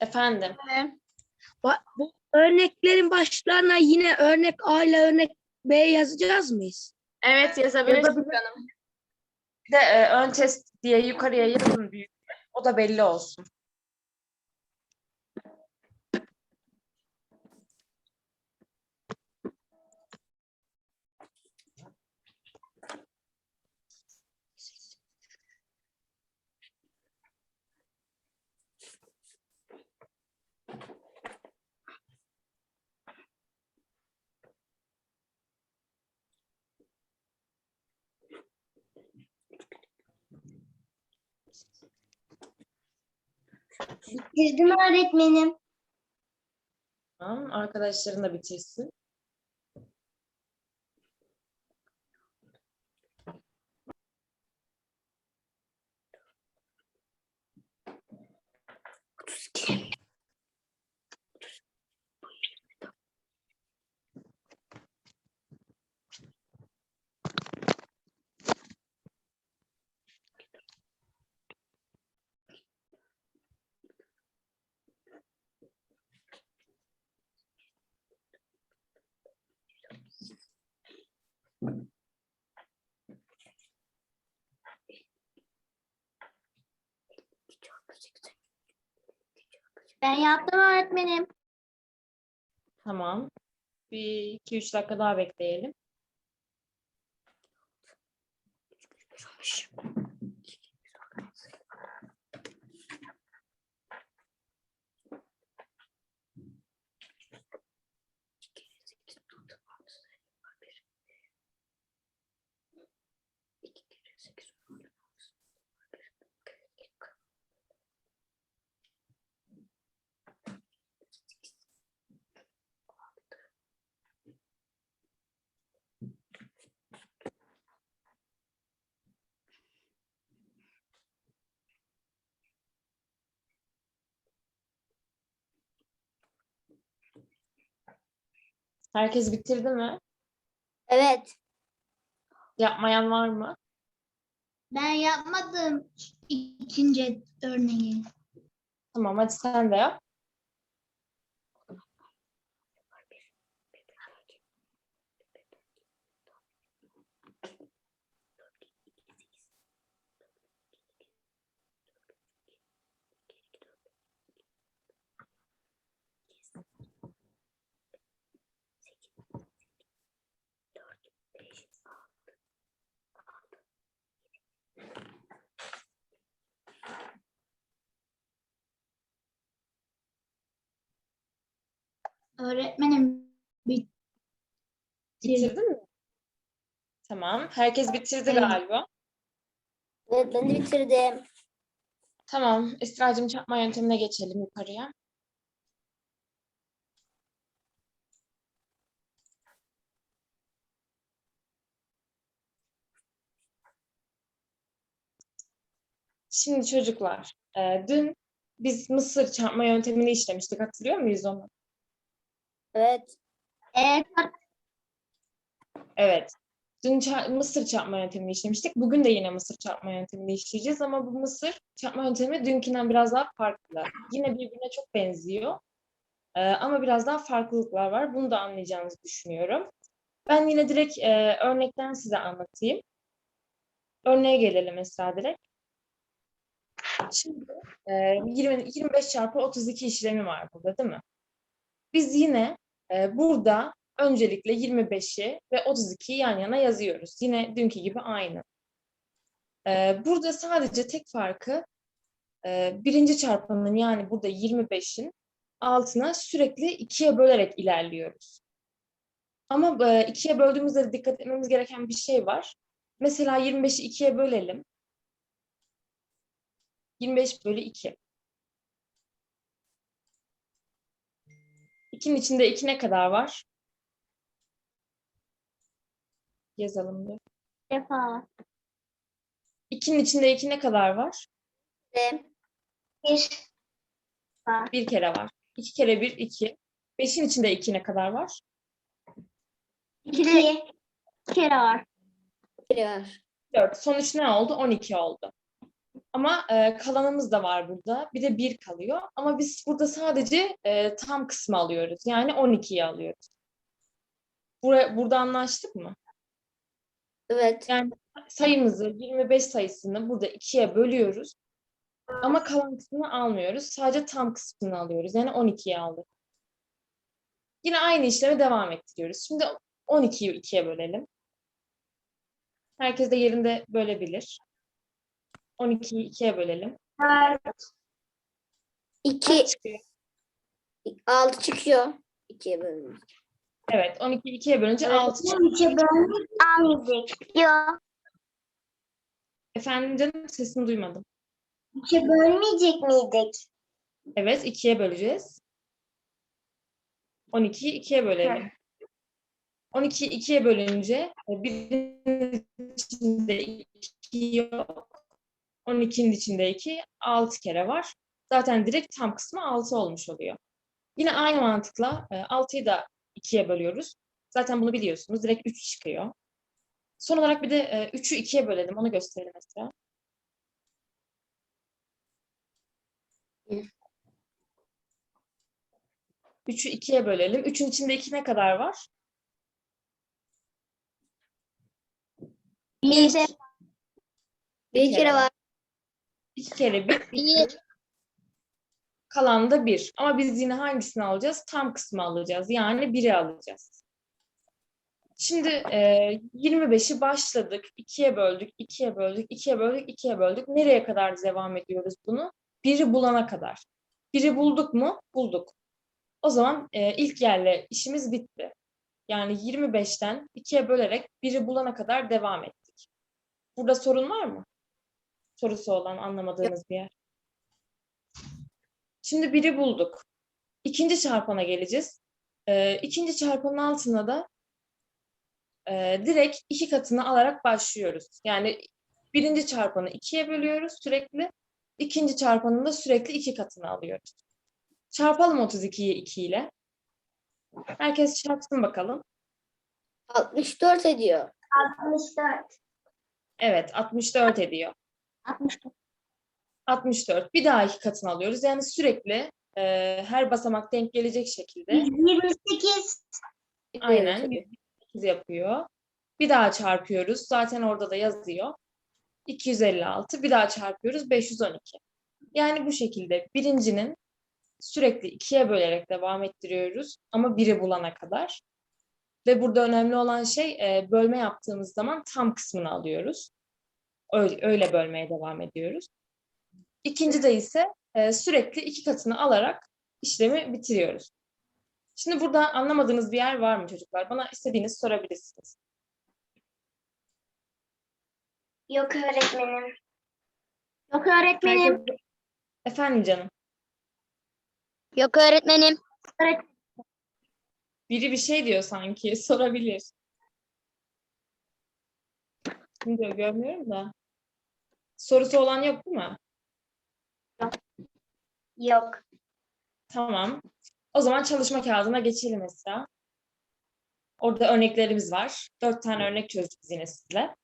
Efendim. Ba- bu örneklerin başlarına yine örnek A ile örnek B yazacağız mıyız? Evet yazabilirsiniz Yazabilir- canım. Bir de e, ön test diye yukarıya yazın büyük. O da belli olsun. Bitirdim öğretmenim. Tamam. Arkadaşların da bitirsin. Ben yaptım öğretmenim. Tamam. Bir iki üç dakika daha bekleyelim. Herkes bitirdi mi? Evet. Yapmayan var mı? Ben yapmadım ikinci örneği. Tamam hadi sen de yap. Öğretmenim bitti. Bitirdin mi? Tamam. Herkes bitirdi Evet. galiba. Evet ben de bitirdim. Tamam. Esra'cığım çarpma yöntemine geçelim yukarıya. Şimdi çocuklar, e, dün biz mısır çarpma yöntemini işlemiştik. Hatırlıyor muyuz onu? Evet. Evet. Evet. Dün ça- mısır çarpma yöntemini işlemiştik. Bugün de yine mısır çarpma yöntemini işleyeceğiz ama bu mısır çarpma yöntemi dünkünden biraz daha farklı. Yine birbirine çok benziyor. Ee, ama biraz daha farklılıklar var. Bunu da anlayacağınızı düşünüyorum. Ben yine direkt e, örnekten size anlatayım. Örneğe gelelim Esra direkt. Şimdi e, 20, 25 çarpı 32 işlemi var burada değil mi? Biz yine e, burada öncelikle 25'i ve 32'yi yan yana yazıyoruz. Yine dünkü gibi aynı. Ee, burada sadece tek farkı e, birinci çarpanın yani burada 25'in altına sürekli ikiye bölerek ilerliyoruz. Ama e, ikiye böldüğümüzde dikkat etmemiz gereken bir şey var. Mesela 25'i ikiye bölelim. 25 bölü 2. 2'nin içinde 2 ne kadar var? Yazalım bir. Defa. 2'nin içinde 2 ne kadar var? Bir. Bir kere var. 2 kere 1, 2. 5'in içinde 2 ne kadar var? İki. İki kere var. 4. Sonuç ne oldu? 12 oldu. Ama e, kalanımız da var burada. Bir de 1 kalıyor. Ama biz burada sadece e, tam kısmı alıyoruz. Yani 12'yi alıyoruz. Bura, burada anlaştık mı? Evet. Yani sayımızı 25 sayısını burada 2'ye bölüyoruz. Ama kalan kısmını almıyoruz. Sadece tam kısmını alıyoruz. Yani 12'ye aldık. Yine aynı işlemi devam ettiriyoruz. Şimdi 12'yi 2'ye bölelim. Herkes de yerinde bölebilir. 12'yi 2'ye bölelim. 2, Kaç çıkıyor? 6 çıkıyor. 2'ye bölünür. Evet, 12'yi 2'ye bölünce 6 çıkıyor. 2'ye bölünür. Almayacak. Yok. Efendim canım sesini duymadım. 2'ye bölmeyecek miydik? Evet, 2'ye böleceğiz. 12'yi 2'ye bölelim. 12'yi 2'ye bölünce e, birinin içinde 2 yok. 12'nin içinde 2, 6 kere var. Zaten direkt tam kısmı 6 olmuş oluyor. Yine aynı mantıkla e, 6'yı da 2'ye bölüyoruz. Zaten bunu biliyorsunuz. Direkt 3 çıkıyor. Son olarak bir de e, 3'ü 2'ye bölelim. Onu gösterelim mesela. Üçü ikiye bölelim. Üçün içinde iki ne kadar var? Bir, bir kere kere var. İki kere bir, Bir. kalan da bir. Ama biz yine hangisini alacağız? Tam kısmı alacağız. Yani biri alacağız. Şimdi e, 25'i başladık. ikiye böldük, ikiye böldük, ikiye böldük, ikiye böldük. Nereye kadar devam ediyoruz bunu? Biri bulana kadar. Biri bulduk mu? Bulduk. O zaman e, ilk yerle işimiz bitti. Yani 25'ten ikiye bölerek biri bulana kadar devam ettik. Burada sorun var mı? Sorusu olan anlamadığınız bir yer. Şimdi biri bulduk. İkinci çarpana geleceğiz. Ee, ikinci çarpanın altına da e, direkt iki katını alarak başlıyoruz. Yani birinci çarpanı ikiye bölüyoruz sürekli. İkinci çarpanın da sürekli iki katını alıyoruz. Çarpalım 32'yi 2 ile. Herkes çarpsın bakalım. 64 ediyor. 64. Evet 64 ediyor. 64. 64. Bir daha iki katını alıyoruz. Yani sürekli e, her basamak denk gelecek şekilde 28. aynen 108 yapıyor. Bir daha çarpıyoruz. Zaten orada da yazıyor. 256. Bir daha çarpıyoruz. 512. Yani bu şekilde birincinin sürekli ikiye bölerek devam ettiriyoruz. Ama biri bulana kadar. Ve burada önemli olan şey e, bölme yaptığımız zaman tam kısmını alıyoruz. Öyle, öyle bölmeye devam ediyoruz. İkinci de ise e, sürekli iki katını alarak işlemi bitiriyoruz. Şimdi burada anlamadığınız bir yer var mı çocuklar? Bana istediğinizi sorabilirsiniz. Yok öğretmenim. Yok öğretmenim. Herkes- Efendim canım. Yok öğretmenim. Biri bir şey diyor sanki. Sorabilir. Şimdi görmüyorum da. Sorusu olan yok değil mi? Yok. Tamam. O zaman çalışma kağıdına geçelim Esra. Orada örneklerimiz var. Dört tane örnek çözdük yine sizle.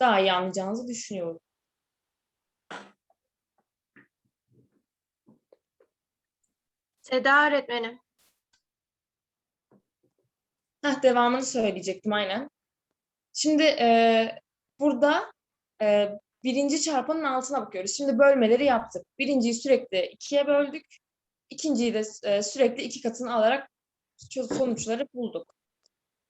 Daha iyi anlayacağınızı düşünüyorum. Seda öğretmenim. Heh, devamını söyleyecektim aynen. Şimdi e, burada e, birinci çarpanın altına bakıyoruz. Şimdi bölmeleri yaptık. Birinciyi sürekli ikiye böldük. İkinciyi de e, sürekli iki katını alarak sonuçları bulduk.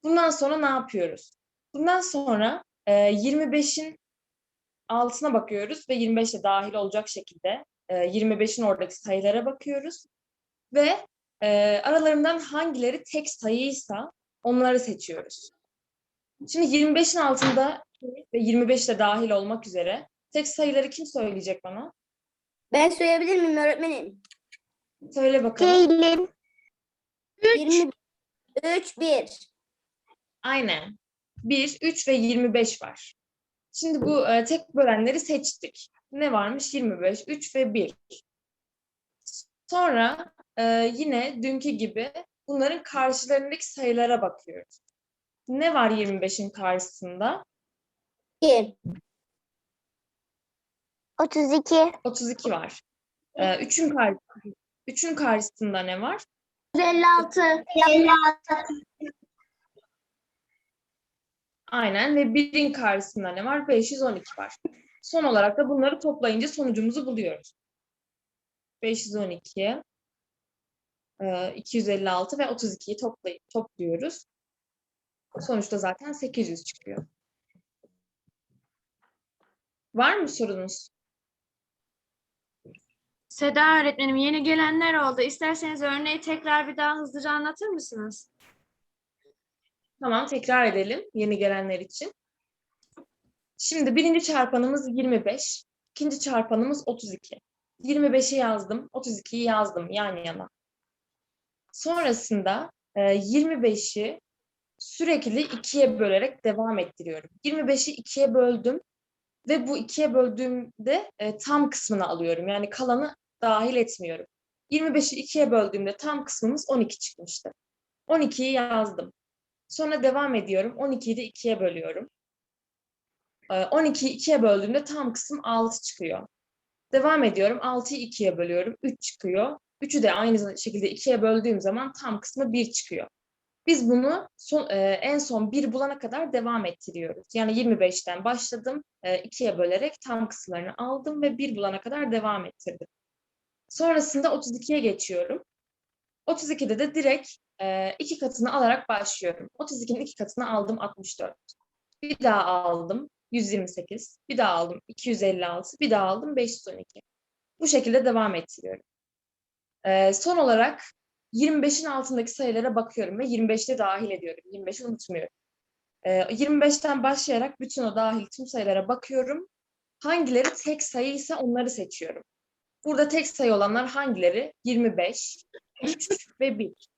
Bundan sonra ne yapıyoruz? Bundan sonra e, 25'in altına bakıyoruz ve 25 de dahil olacak şekilde e, 25'in oradaki sayılara bakıyoruz. Ve e, aralarından hangileri tek sayıysa onları seçiyoruz. Şimdi 25'in altında ve 25 de dahil olmak üzere tek sayıları kim söyleyecek bana? Ben söyleyebilir miyim öğretmenim? Söyle bakalım. Değilim. 23 1. Aynen. 1, 3 ve 25 var. Şimdi bu e, tek bölenleri seçtik. Ne varmış? 25, 3 ve 1. Sonra e, yine dünkü gibi bunların karşılarındaki sayılara bakıyoruz. Ne var 25'in karşısında? 2. 32. 32 var. Ee, üçün, kar üçün karşısında ne var? 156. 156. Aynen ve birin karşısında ne var? 512 var. Son olarak da bunları toplayınca sonucumuzu buluyoruz. 512, e, 256 ve 32'yi toplayıp topluyoruz. Sonuçta zaten 800 çıkıyor. Var mı sorunuz? Seda öğretmenim yeni gelenler oldu. İsterseniz örneği tekrar bir daha hızlıca anlatır mısınız? Tamam, tekrar edelim yeni gelenler için. Şimdi birinci çarpanımız 25, ikinci çarpanımız 32. 25'i yazdım, 32'yi yazdım yan yana. Sonrasında e, 25'i sürekli ikiye bölerek devam ettiriyorum. 25'i ikiye böldüm ve bu ikiye böldüğümde e, tam kısmını alıyorum. Yani kalanı dahil etmiyorum. 25'i ikiye böldüğümde tam kısmımız 12 çıkmıştı. 12'yi yazdım. Sonra devam ediyorum. 12'yi de 2'ye bölüyorum. Ee, 12'yi 2'ye böldüğümde tam kısım 6 çıkıyor. Devam ediyorum. 6'yı 2'ye bölüyorum. 3 çıkıyor. 3'ü de aynı şekilde 2'ye böldüğüm zaman tam kısmı 1 çıkıyor. Biz bunu son, e, en son 1 bulana kadar devam ettiriyoruz. Yani 25'ten başladım. e, 2'ye bölerek tam kısımlarını aldım ve 1 bulana kadar devam ettirdim. Sonrasında 32'ye geçiyorum. 32'de de direkt e, iki katını alarak başlıyorum. 32'nin iki katını aldım 64. Bir daha aldım 128. Bir daha aldım 256. Bir daha aldım 512. Bu şekilde devam ettiriyorum. E, son olarak 25'in altındaki sayılara bakıyorum ve 25'te dahil ediyorum. 25'i unutmuyorum. E, 25'ten başlayarak bütün o dahil tüm sayılara bakıyorum. Hangileri tek sayı ise onları seçiyorum. Burada tek sayı olanlar hangileri? 25, 3 ve 1.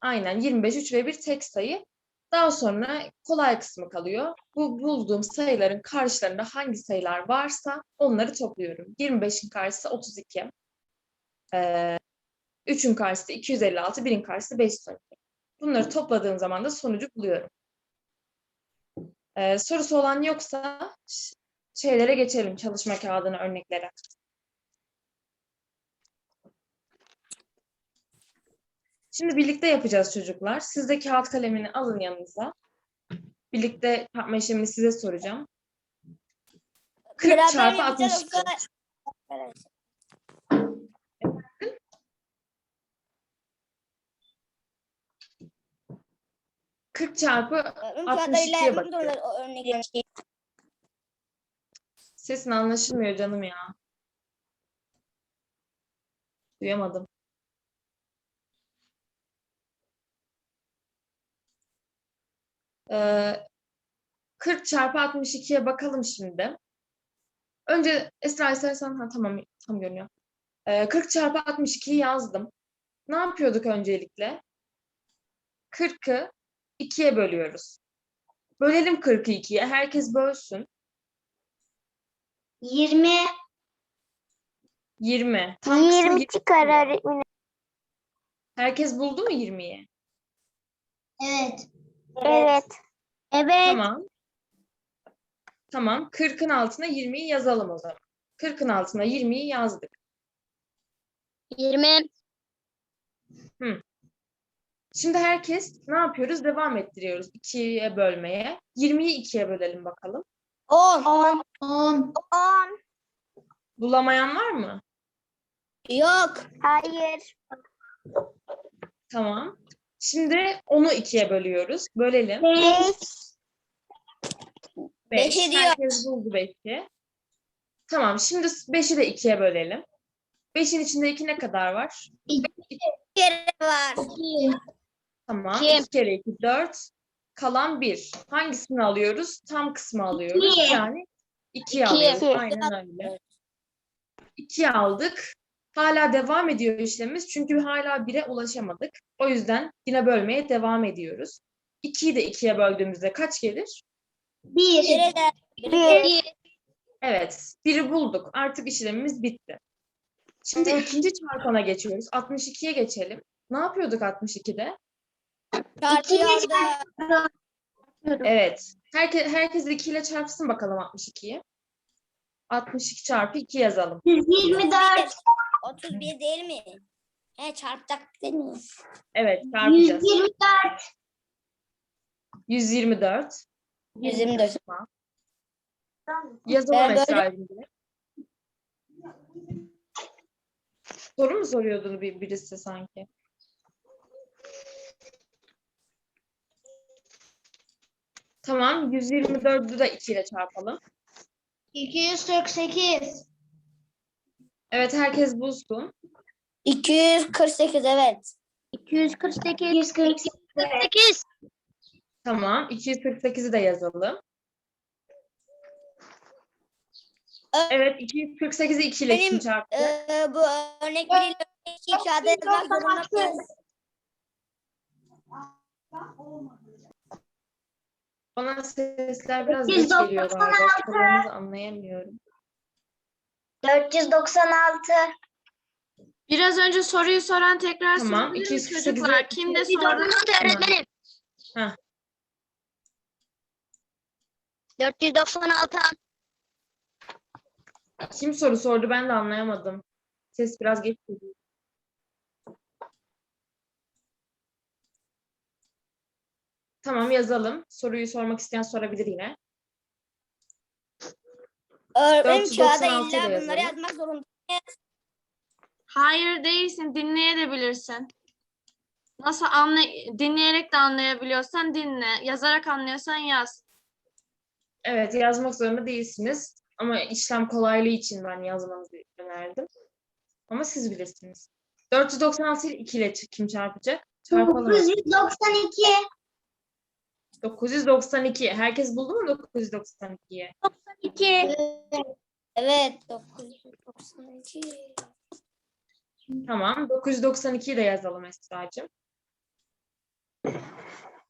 Aynen 25, 3 ve 1 tek sayı. Daha sonra kolay kısmı kalıyor. Bu bulduğum sayıların karşılarında hangi sayılar varsa onları topluyorum. 25'in karşısı 32. Ee, 3'ün karşısı 256, 1'in karşısı 512. Bunları topladığım zaman da sonucu buluyorum. Ee, sorusu olan yoksa şeylere geçelim, çalışma kağıdına, örneklere. Şimdi birlikte yapacağız çocuklar. Siz de kağıt kalemini alın yanınıza. Birlikte yapma işlemini size soracağım. 40 çarpı 62. 40 çarpı 62'ye bakıyorum. Sesin anlaşılmıyor canım ya. Duyamadım. Ee, 40 çarpı 62'ye bakalım şimdi. Önce Esra istersen ha, tamam tam görünüyor. Ee, 40 çarpı 62'yi yazdım. Ne yapıyorduk öncelikle? 40'ı 2'ye bölüyoruz. Bölelim 40'ı 2'ye. Herkes bölsün. 20. 20. Tam kısmı 20 yirmi. çıkar öğretmenim. Herkes buldu mu 20'yi? Evet. Evet. Evet. Tamam. Tamam. 40'ın altına 20'yi yazalım o zaman. 40'ın altına 20'yi yazdık. 20. Şimdi herkes ne yapıyoruz? Devam ettiriyoruz 2'ye bölmeye. 20'yi 2'ye bölelim bakalım. 10. 10. 10. 10. Bulamayan var mı? Yok. Hayır. Tamam. Şimdi onu 2'ye bölüyoruz. Bölelim. 5. 5. Beşi diyor. Herkes buldu 5'i. Tamam. Şimdi 5'i de 2'ye bölelim. 5'in içinde 2 ne kadar var? kere var. Tamam. İki. 2 kere 2 4. Kalan 1. Hangisini alıyoruz? Tam kısmı alıyoruz. İki. Yani 2'yi İki. alıyoruz. Aynen öyle. 2'yi aldık. Hala devam ediyor işlemimiz. Çünkü hala 1'e ulaşamadık. O yüzden yine bölmeye devam ediyoruz. 2'yi de 2'ye böldüğümüzde kaç gelir? 1. 1. Evet. 1'i bulduk. Artık işlemimiz bitti. Şimdi ikinci çarpana geçiyoruz. 62'ye geçelim. Ne yapıyorduk 62'de? Evet. Herkes, herkes 2 ile çarpsın bakalım 62'yi. 62 çarpı 2 yazalım. 124. 31 değil mi? He çarpacak değil mi? Evet çarpacağız. 124. 124. 124. Yazalım direkt. Soru mu soruyordun bir, birisi sanki? Tamam, 124'ü de 2 ile çarpalım. 248. Evet, herkes bulsun. 248 evet. 248. 148. Tamam, 248'i de yazalım. Evet, 248'i 2 ile kim Benim, çarptı? Ee, bu örnekleriyle iki kağıda yazmak zorundayız. Bana sesler biraz geç 196. geliyor galiba. Sorularınızı anlayamıyorum. 496. Biraz önce soruyu soran tekrar Tamam, sorabilir mi 248'e çocuklar? Kim de sordu? öğretmenim. Heh. 496. Kim soru sordu ben de anlayamadım. Ses biraz geç geliyor. Tamam yazalım. Soruyu sormak isteyen sorabilir yine. Öğretmenim 496 kağıda da illa bunları yazalım. yazmak zorundayız. Hayır değilsin. Dinleyebilirsin. Nasıl anlay dinleyerek de anlayabiliyorsan dinle. Yazarak anlıyorsan yaz. Evet yazmak zorunda değilsiniz. Ama işlem kolaylığı için ben yazmanızı önerdim. Ama siz bilirsiniz. 496 ile 2 ile kim çarpacak? Çarpalım. 992. 992. Herkes buldu mu 992'yi? 2. Evet 992. Tamam. 992'yi de yazalım Esra'cığım.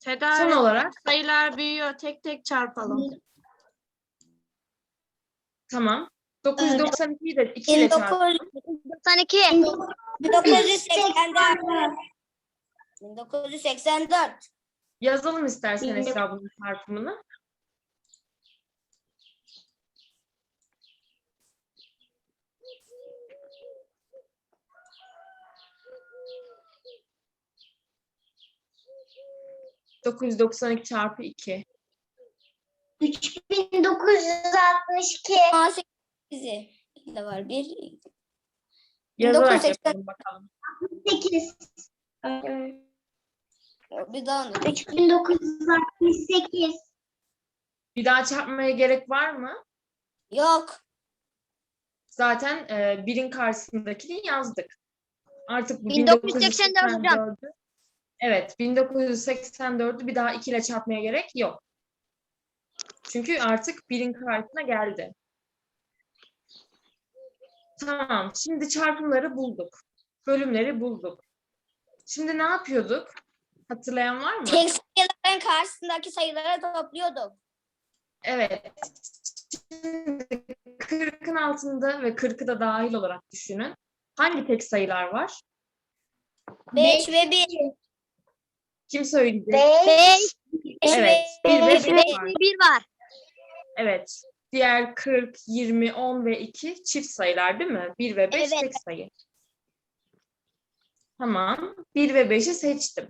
Tedavi Son olarak sayılar büyüyor. Tek tek çarpalım. tamam. 992'yi de 2 ile çarp. 1992. 1984. 1984. Yazalım istersen. Esra bunun çarpımını. ...992 çarpı 2. 3962. 18'i de var. Bir, Yazarak 1980 yapalım bakalım. 8. Bir daha 3968. Bir daha çarpmaya gerek var mı? Yok. Zaten e, birin karşısındakini yazdık. Artık bu 1984 hocam. 1984'ü Evet, 1984'ü bir daha 2 ile çarpmaya gerek yok. Çünkü artık birin karşısına geldi. Tamam, şimdi çarpımları bulduk. Bölümleri bulduk. Şimdi ne yapıyorduk? Hatırlayan var mı? Tek sayıların karşısındaki sayıları topluyorduk. Evet. Şimdi 40'ın altında ve 40'ı da dahil olarak düşünün. Hangi tek sayılar var? 5 ve 1. Kim söyleyecek? 5. Evet. 1 ve 5 var. 1 var. Evet. Diğer 40, 20, 10 ve 2 çift sayılar değil mi? 1 ve 5 Evet. tek sayı. Tamam. 1 ve 5'i seçtim.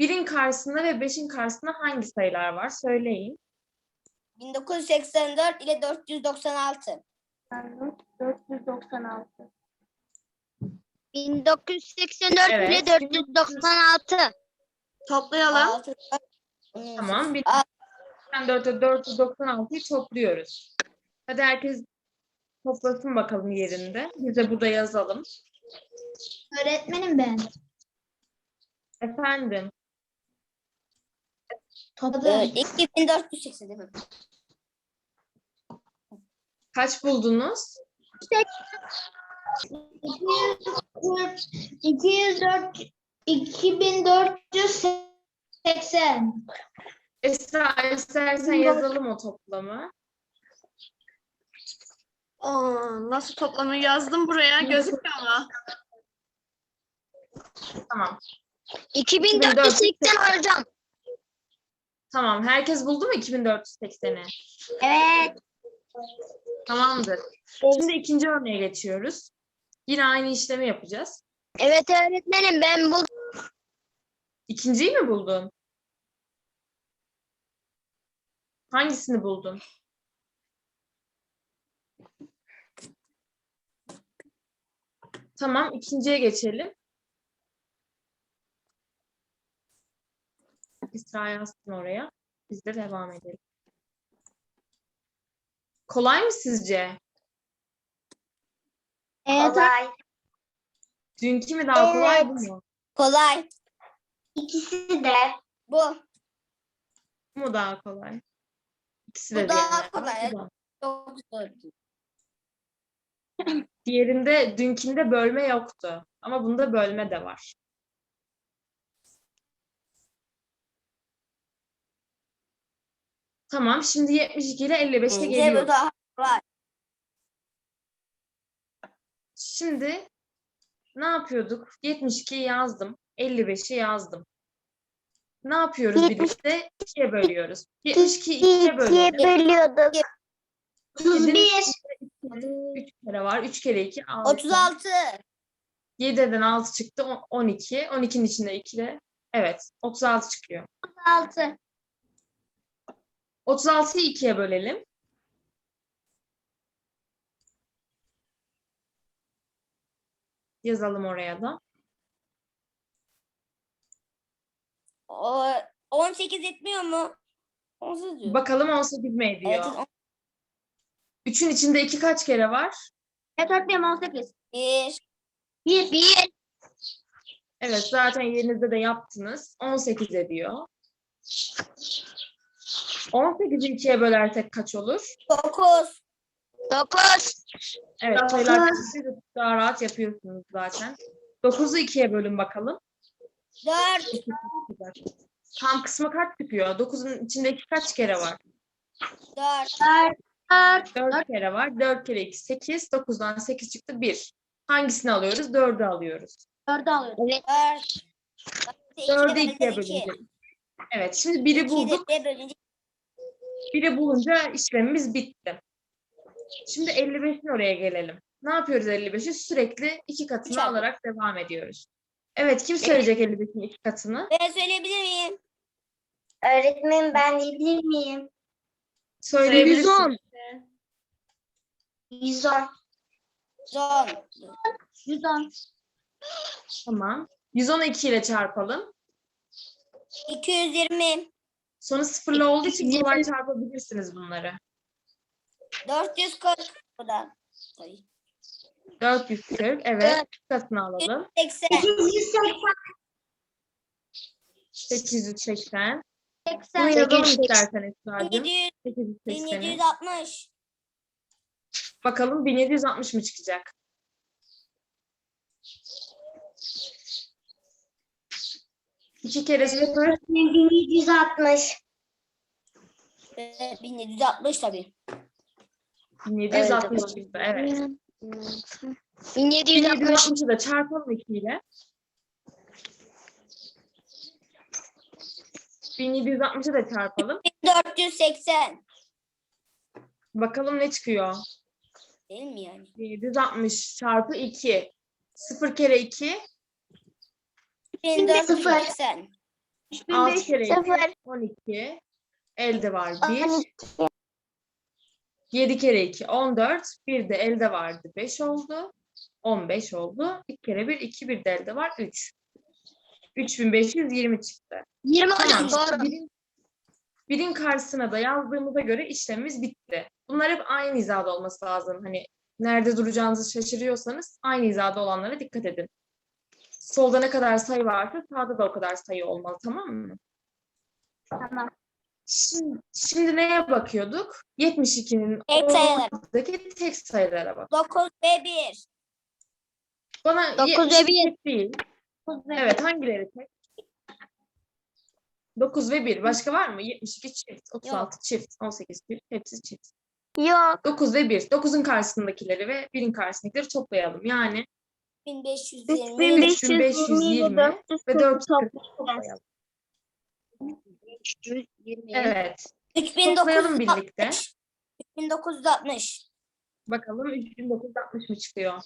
1'in karşısında ve 5'in karşısında hangi sayılar var? Söyleyin. 1984 ile 496. 496. 1984 Evet. ile 496. Toplayalım. 6. Tamam. Aa. 84'e 496'yı topluyoruz. Hadi herkes toplasın bakalım yerinde. Biz de burada yazalım. Öğretmenim ben. Efendim. Ee, 2480 değil mi? Kaç buldunuz? 204 2480. Esra istersen yazalım o toplamı. Aa, nasıl toplamı yazdım buraya gözüküyor ama. Tamam. 2480 hocam. Tamam. Herkes buldu mu 2480'i? Evet. Tamamdır. Şimdi ikinci örneğe geçiyoruz. Yine aynı işlemi yapacağız. Evet öğretmenim ben bu İkinciyi mi buldun? Hangisini buldun? Tamam, ikinciye geçelim. İsra yazsın oraya. Biz de devam edelim. Kolay mı sizce? kolay. Dünkü mü daha kolay bu mu? Kolay. İkisi de. Bu. Bu mu daha kolay? İkisi Bu de daha diyenler var, kolay. bu da. Çok zor. Diğerinde dünkünde bölme yoktu. Ama bunda bölme de var. Tamam, şimdi 72 ile 55'e Bence geliyoruz. bu daha kolay. Şimdi ne yapıyorduk? 72'yi yazdım. 55'i yazdım. Ne yapıyoruz birlikte? 2'ye bölüyoruz. 72'yi 2'ye bölüyoruz. bölüyorduk. 31. 3 kere var. 3 kere 2 6. 36. 7'den 6 çıktı. on- 12. 12'nin içinde 2 de. Evet. 36 çıkıyor. 36. 36'yı 2'ye bölelim. Yazalım oraya da. O 18 etmiyor mu? 18 diyor. Bakalım 18 mi ediyor? Evet, on- 3'ün içinde 2 kaç kere var? Evet öğretmenim 18. 1. 1. 1. Evet zaten yerinizde de yaptınız. 18 ediyor. 18'i 2'ye bölersek kaç olur? 9. 9. Evet Dokuz. sayılar siz de daha rahat yapıyorsunuz zaten. 9'u 2'ye bölün bakalım. 4. Tam kısmı kaç çıkıyor? 9'un içinde 2 kaç kere var? 4. 4. 4 kere var. 4 kere 2 8. 9'dan 8 çıktı 1. Hangisini alıyoruz? 4'ü alıyoruz. 4'ü alıyoruz. Evet. 4. 4'ü 2'ye bölünce. Evet şimdi 1'i bulduk. bölünce 1'i bulunca işlemimiz bitti. Şimdi 55'in oraya gelelim. Ne yapıyoruz 55'i? Sürekli iki katını Üç alarak devam ediyoruz. Evet kim söyleyecek 55'in iki katını? Ben söyleyebilir miyim? Öğretmenim ben diyebilir miyim? Söyleyebilirsin. 110. 110. 110. Tamam. 110'u 2 ile çarpalım. 220. Sonu sıfırlı olduğu için kolay çarpabilirsiniz bunları. 440. Bu da. Ay. 440. Evet. katını alalım. 80. 880. 80. Bunu yazalım istersen Esra'cığım. 1700. 880'i. 1760. Bakalım 1760 mı çıkacak? İki kere sıfır. 1760. Evet, 1760 tabii. 1760 çıktı. Evet. 1760. 1760'ı da çarpalım 2 ile. 1760'ı da çarpalım. 480. Bakalım ne çıkıyor? Değil mi yani? 760 çarpı 2. 0 kere 2. 1480. 6 kere 2. Sıfır. 12. Elde var 1. 7 kere 2 14. Bir de elde vardı 5 oldu. 15 oldu. 2 kere 1 2 bir de elde var 3. 3520 çıktı. 20 Tamam. Doğru. Birin, birin karşısına da yazdığımıza göre işlemimiz bitti. Bunlar hep aynı hizada olması lazım. Hani nerede duracağınızı şaşırıyorsanız aynı hizada olanlara dikkat edin. Solda ne kadar sayı varsa sağda da o kadar sayı olmalı tamam mı? Tamam. Şimdi, şimdi neye bakıyorduk? 72'nin Tek sayılar. ortadaki tek sayılara bak. 9 ve 1. Bana Dokuz ve 72 bir. tek değil. Evet hangileri tek? 9 ve 1. Başka var mı? 72 çift, 36 çift, 18 çift, hepsi çift. Yok. 9 ve 1. 9'un karşısındakileri ve 1'in karşısındakileri toplayalım. Yani 1520. 3520 ve 440 toplayalım. Evet. Toplayalım birlikte. 3960. 1960. Bakalım 3960 mı çıkıyor?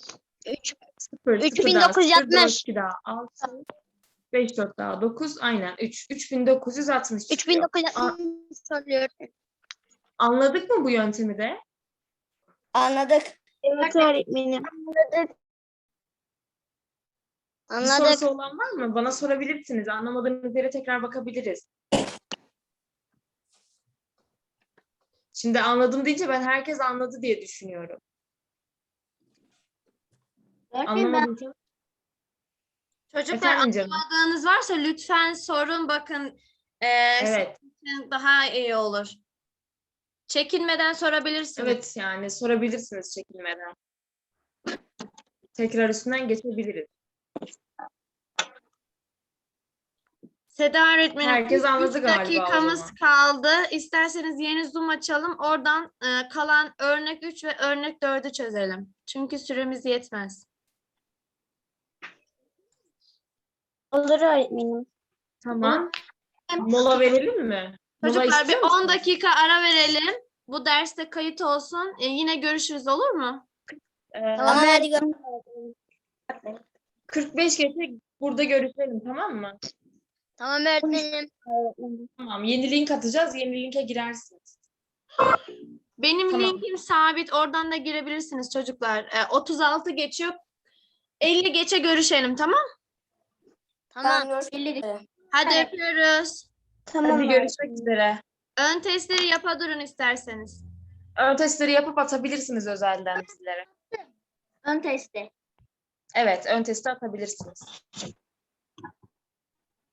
3. 0, 3960. 2 daha 6, 5, 4 daha 9, aynen 3. 3960 çıkıyor. 3960 soruyorum. Anladık mı bu yöntemi de? Anladık. Evet öğretmenim. Anladık. Bir Anladık. sorusu olan var mı? Bana sorabilirsiniz. Anlamadığınız yere tekrar bakabiliriz. Şimdi anladım deyince ben herkes anladı diye düşünüyorum. Anlamadım ki. Çocuklar Efendim anlamadığınız varsa lütfen sorun bakın. Ee, Evet. daha iyi olur. Çekinmeden sorabilirsiniz. Evet yani sorabilirsiniz çekinmeden. Tekrar üstünden geçebiliriz. Seda öğretmenim. Herkes anladı üç galiba dakikamız kaldı. İsterseniz yeni Zoom açalım. Oradan e, kalan örnek 3 ve örnek 4'ü çözelim. Çünkü süremiz yetmez. Olur öğretmenim. Tamam. Mola verelim mi? Mola Çocuklar bir istiyor 10 musunuz? dakika ara verelim. Bu derste kayıt olsun. E, yine görüşürüz olur mu? Ee, Tamam hadi görüşürüz. 45 geçe burada görüşelim tamam mı? Tamam öğretmenim. Tamam. Yeni link atacağız. Yeni linke girersiniz. Benim Tamam. linkim sabit. Oradan da girebilirsiniz çocuklar. E, 36 geçiyor. 50 geçe görüşelim tamam? Tamam. Hadi Evet. öpüyoruz. Hadi görüşmek üzere. Ön testleri yapa durun isterseniz. Ön testleri yapıp atabilirsiniz özelden bizlere. Ön testi. Evet, ön testi atabilirsiniz.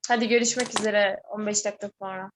Hadi görüşmek üzere 15 dakika sonra.